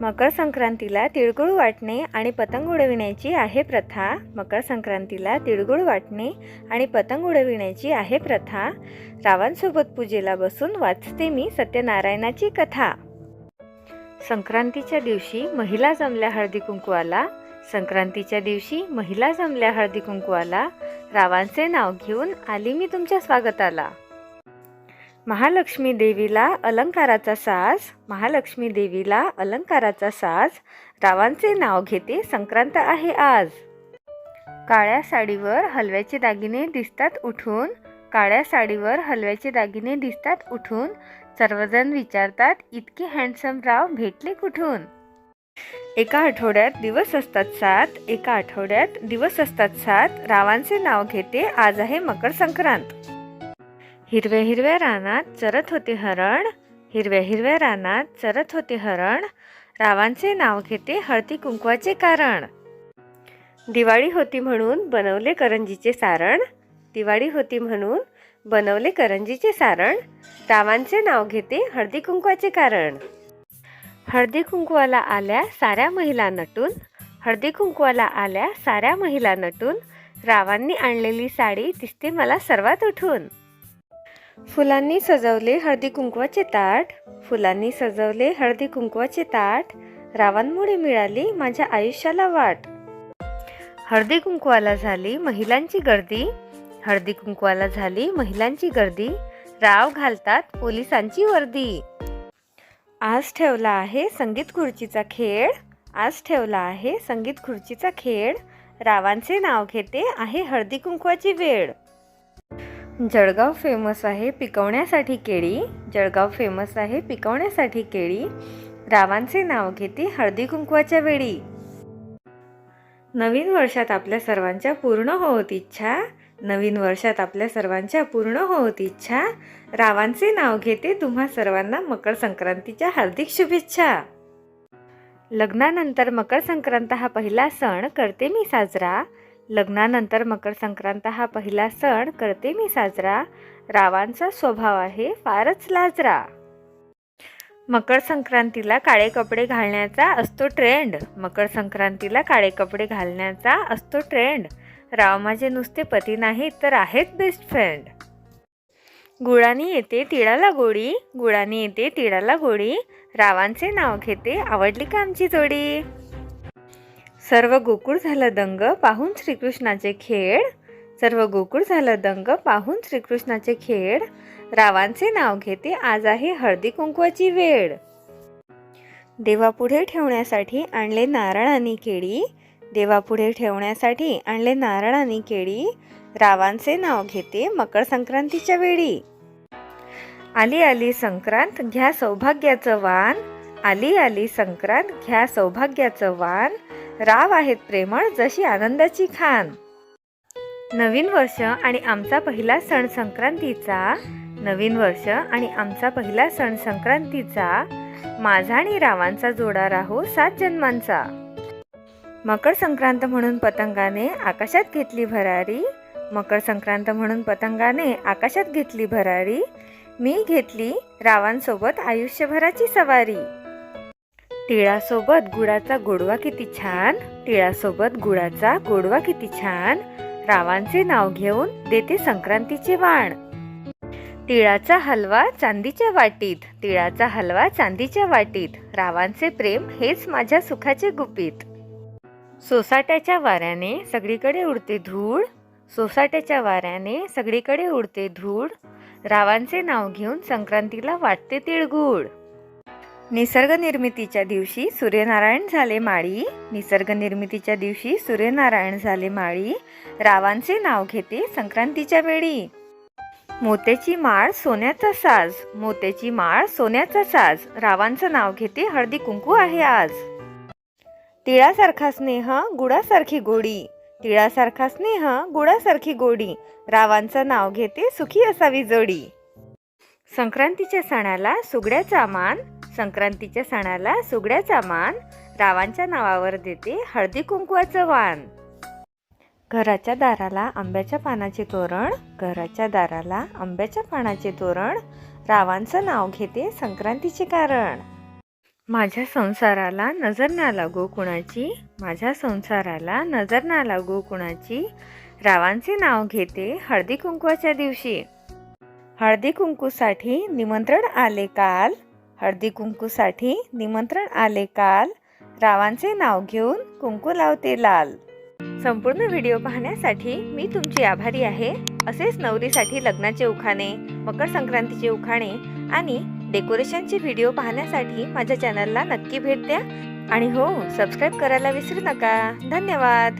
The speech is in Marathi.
मकर संक्रांतीला तिळगुळ वाटणे आणि पतंग उडविण्याची आहे प्रथा. मकर संक्रांतीला तिळगुळ वाटणे आणि पतंग उडविण्याची आहे प्रथा. रावांसोबत पूजेला बसून वाचते मी सत्यनारायणाची कथा. संक्रांतीच्या दिवशी महिला जमल्या हळदी कुंकवाला. संक्रांतीच्या दिवशी महिला जमल्या हळदी कुंकवाला. रावांचे नाव घेऊन आली मी तुमच्या स्वागताला. महालक्ष्मी देवीला अलंकाराचा साज महालक्ष्मी देवीला अलंकाराचा साज रावांचे नाव घेते संक्रांत आहे आज. काळ्या साडीवर हलव्याचे दागिने दिसतात उठून काळ्या साडीवर हलव्याचे दागिने दिसतात उठून सर्वजण विचारतात इतके हँडसम राव भेटले कुठून? एका आठवड्यात दिवस असतात सात एका आठवड्यात दिवस असतात सात रावांचे नाव घेते आज आहे मकर संक्रांत. हिरव्या हिरव्या रानात चरत होते हरण हिरव्या हिरव्या रानात चरत होते हरण. रावांचे नाव घेते हळदी कुंकवाचे कारण. दिवाळी होती म्हणून बनवले करंजीचे सारण. दिवाळी होती म्हणून बनवले करंजीचे सारण. रावांचे नाव घेते हळदी कुंकवाचे कारण. हळदी कुंकवाला आल्या साऱ्या महिला नटून. हळदी कुंकवाला आल्या साऱ्या महिला नटून. रावांनी आणलेली साडी दिसते मला सर्वात उठून. फुलांनी सजवले हळदी कुंकवाचे ताट. फुलांनी सजवले हळदी कुंकवाचे ताट. रावांमुळे मिळाली माझ्या आयुष्याला वाट. हळदी कुंकवाला झाली महिलांची गर्दी. हळदी कुंकवाला झाली महिलांची गर्दी. राव घालतात पोलिसांची वर्दी. आज ठेवला आहे संगीत खुर्चीचा खेळ. आज ठेवला आहे संगीत खुर्चीचा खेळ. रावांचे नाव घेते आहे हळदी कुंकवाची वेळ. जळगाव फेमस आहे पिकवण्यासाठी केळी. जळगाव फेमस आहे पिकवण्यासाठी केळी. रावांचे नाव घेते हळदी कुंकवाच्या वेळी. नवीन वर्षात आपल्या सर्वांच्या पूर्ण होत इच्छा. नवीन वर्षात आपल्या सर्वांच्या पूर्ण होत इच्छा. रावांचे नाव घेते तुम्हा सर्वांना मकर संक्रांतीच्या हार्दिक शुभेच्छा. लग्नानंतर मकर संक्रांत हा पहिला सण करते मी साजरा. लग्नानंतर मकर संक्रांत हा पहिला सण करते मी साजरा. रावांचा स्वभाव आहे फारच लाजरा. मकर संक्रांतीला काळे कपडे घालण्याचा असतो ट्रेंड मकर संक्रांतीला काळे कपडे घालण्याचा असतो ट्रेंड राव माझे नुसते पती नाहीत तर आहेत बेस्ट फ्रेंड गुळानी येते तिळाला गोडी गुळानी येते तिळाला गोडी रावांचे नाव घेते आवडली का आमची जोडी? सर्व गोकुळ झालं दंग पाहून श्रीकृष्णाचे खेळ. सर्व गोकुळ झालं दंग पाहून श्रीकृष्णाचे खेळ. रावांचे नाव घेते आज आहे हळदी कुंकवाची वेळ. देवापुढे ठेवण्यासाठी आणले नारळ आणि केळी. देवापुढे ठेवण्यासाठी आणले नारळ आणि केळी. रावांचे नाव घेते मकर संक्रांतीच्या वेळी. आली आली संक्रांत घ्या सौभाग्याचं वाण आली आली संक्रांत घ्या सौभाग्याचं वान राव आहेत प्रेमळ जशी आनंदाची खान. नवीन वर्ष आणि आमचा पहिला सण संक्रांतीचा. नवीन वर्ष आणि आमचा पहिला सण संक्रांतीचा. माझा आणि रावांचा जोडा राहो सात जन्मांचा. मकर संक्रांत म्हणून पतंगाने आकाशात घेतली भरारी. मकर संक्रांत म्हणून पतंगाने आकाशात घेतली भरारी. मी घेतली रावांसोबत आयुष्यभराची सवारी. तिळासोबत गुळाचा गोडवा किती छान. तिळासोबत गुळाचा गोडवा किती छान. रावांचे नाव घेऊन देते संक्रांतीचे वाण. तिळाचा हलवा चांदीच्या वाटीत. तिळाचा हलवा चांदीच्या वाटीत. रावांचे प्रेम हेच माझ्या सुखाचे गुपित. सोसाट्याच्या वाऱ्याने सगळीकडे उडते धूळ. सोसाट्याच्या वाऱ्याने सगळीकडे उडते धूळ. रावांचे नाव घेऊन संक्रांतीला वाटते तिळगुळ. निसर्ग निर्मितीच्या दिवशी सूर्यनारायण झाले माळी. निसर्ग निर्मितीच्या दिवशी सूर्यनारायण झाले माळी. रावांचे नाव घेते संक्रांतीच्या वेळी. मोत्याची माळ सोन्याचा साज. मोत्याची माळ सोन्याचा साज. रावांचं नाव घेते हळदी कुंकू आहे आज. तिळासारखा स्नेह गुळासारखी गोडी. तिळासारखा स्नेह गुळासारखी गोडी. रावांचं नाव घेते सुखी असावी जोडी. संक्रांतीच्या सणाला सुगड्याचा मान संक्रांतीच्या सणाला सुगड्याचा मान रावांच्या नावावर देते हळदी कुंकवाचं वाण. घराच्या दाराला आंब्याच्या पानाचे तोरण घराच्या दाराला आंब्याच्या पानाचे तोरण रावांचं नाव घेते संक्रांतीचे कारण. माझ्या संसाराला नजर ना लागो कुणाची माझ्या संसाराला नजर ना लागो कुणाची रावांचे नाव घेते हळदी कुंकवाच्या दिवशी. हळदी कुंकूसाठी निमंत्रण आले काल हळदी कुंकूसाठी निमंत्रण आले काल. रावांचे नाव घेऊन कुंकू लावते लाल. संपूर्ण व्हिडिओ पाहण्यासाठी मी तुमची आभारी आहे. असेच नवरीसाठी लग्नाचे उखाणे मकर संक्रांतीचे उखाणे आणि डेकोरेशनचे व्हिडिओ पाहण्यासाठी माझ्या चॅनलला नक्की भेट द्या. आणि हो सबस्क्राईब करायला विसरू नका. धन्यवाद.